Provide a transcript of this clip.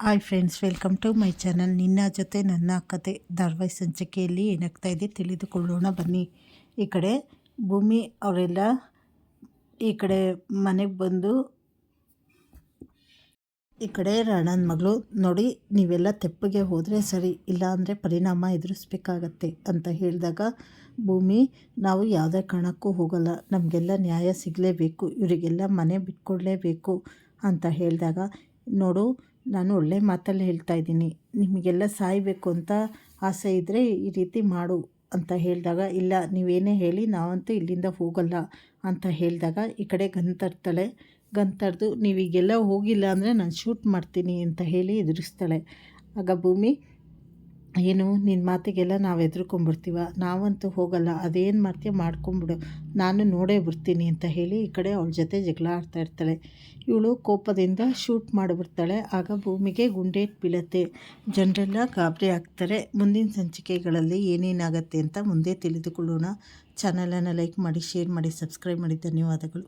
Hi friends welcome to my channel ನಿನ್ನ ಜೊತೆ ನನ್ನ ಕತೆ ಧಾರವಾಹಿ ಸಂಚಿಕೆಯಲ್ಲಿ ಏನಾಗ್ತಾ ಇದೆ ತಿಳಿದುಕೊಳ್ಳೋಣ. ಬನ್ನಿ. ಈ ಕಡೆ ಭೂಮಿ ಅವರೆಲ್ಲ ಈ ಕಡೆ ಮನೆಗೆ ಬಂದು ಈ ಕಡೆ ರಾಣನ ಮಗಳು, ನೋಡಿ, ನೀವೆಲ್ಲ ತೆಪ್ಪಗೆ ಹೋದರೆ ಸರಿ ಇಲ್ಲ ಅಂದರೆ ಪರಿಣಾಮ ಎದುರಿಸ್ಬೇಕಾಗತ್ತೆ ಅಂತ ಹೇಳಿದಾಗ, ಭೂಮಿ, ನಾವು ಯಾವುದೇ ಕಾರಣಕ್ಕೂ ಹೋಗಲ್ಲ. ನಮಗೆಲ್ಲ ನ್ಯಾಯ ಸಿಗಲೇಬೇಕು. ಇವರಿಗೆಲ್ಲ ಮನೆ ಬಿಟ್ಕೊಡ್ಲೇಬೇಕು ಅಂತ ಹೇಳಿದಾಗ ನೋಡು, ನಾನು ಒಳ್ಳೆ ಮಾತಲ್ಲಿ ಹೇಳ್ತಾ ಇದ್ದೀನಿ. ನಿಮಗೆಲ್ಲ ಸಾಯಬೇಕು ಅಂತ ಆಸೆ ಇದ್ದರೆ ಈ ರೀತಿ ಮಾಡು ಅಂತ ಹೇಳಿದಾಗ, ಇಲ್ಲ, ನೀವೇನೇ ಹೇಳಿ, ನಾವಂತೂ ಇಲ್ಲಿಂದ ಹೋಗಲ್ಲ ಅಂತ ಹೇಳಿದಾಗ ಈ ಕಡೆ ಗನ್ ತರ್ತಾಳೆ. ಗನ್ ತರ್ದು, ನೀವೀಗೆಲ್ಲ ಹೋಗಿಲ್ಲ ಅಂದರೆ ನಾನು ಶೂಟ್ ಮಾಡ್ತೀನಿ ಅಂತ ಹೇಳಿ ಎದುರಿಸ್ತಾಳೆ. ಆಗ ಭೂಮಿ ಏನು ನಿನ್ನ ಮಾತಿಗೆಲ್ಲ ನಾವು ಹೆದ್ರ್ಕೊಂಬಿಡ್ತೀವ ನಾವಂತೂ ಹೋಗಲ್ಲ, ಅದೇನು ಮಾಡ್ತೀಯ ಮಾಡ್ಕೊಂಬಿಡು. ನಾನು ನೋಡೇ ಬರ್ತೀನಿ ಅಂತ ಹೇಳಿ ಈ ಕಡೆ ಅವಳ ಜೊತೆ ಜಗಳ ಆಡ್ತಾ ಇರ್ತಾಳೆ. ಇವಳು ಕೋಪದಿಂದ ಶೂಟ್ ಮಾಡಿಬಿಡ್ತಾಳೆ. ಆಗ ಭೂಮಿಗೆ ಗುಂಡೇಟ್ ಬೀಳತ್ತೆ. ಜನರೆಲ್ಲ ಗಾಬರಿ ಆಗ್ತಾರೆ. ಮುಂದಿನ ಸಂಚಿಕೆಗಳಲ್ಲಿ ಏನೇನಾಗತ್ತೆ ಅಂತ ಮುಂದೆ ತಿಳಿದುಕೊಳ್ಳೋಣ. ಚಾನಲನ್ನು ಲೈಕ್ ಮಾಡಿ, ಶೇರ್ ಮಾಡಿ, ಸಬ್ಸ್ಕ್ರೈಬ್ ಮಾಡಿ. ಧನ್ಯವಾದಗಳು.